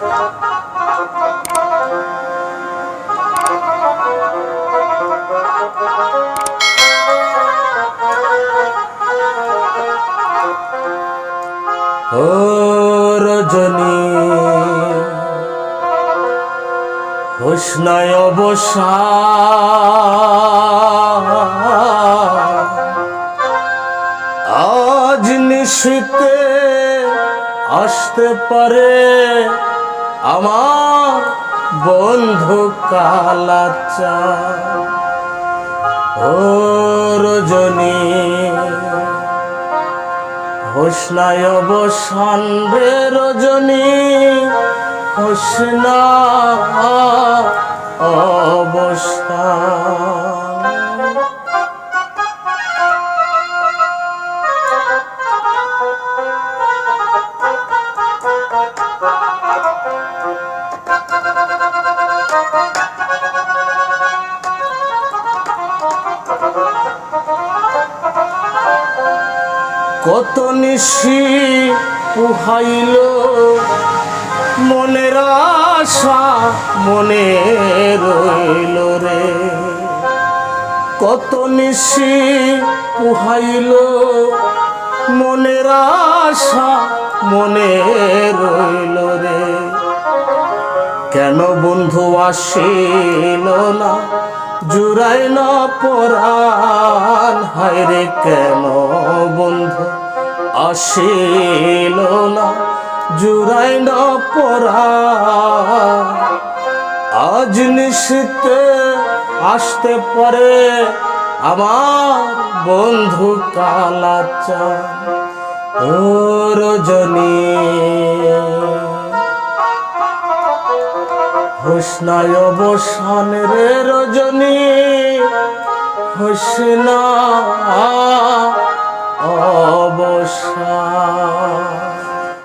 ও রজনী হোসনায় অবসা। আজ নিশিতে আসতে পারে আমার বন্ধু কালাচা ও রজনী হোসনায় অবসান রজনী হোসনা অবসান। কত নিশি পুহাইল মনের আশা মনে রইল রে। কত নিশি পুহাইল মনের আশা মনে রইল রে। কেন বন্ধু আসিল না? জুড়াই না পরাণ, হায়রে কেন বন্ধু আসিল না, জুড়াই না পরাণ আজ নিশিতে আসতে পারে আমার বন্ধু কালাচা রজনী। হোসনায় অবসান রে রজনী, হোসনা।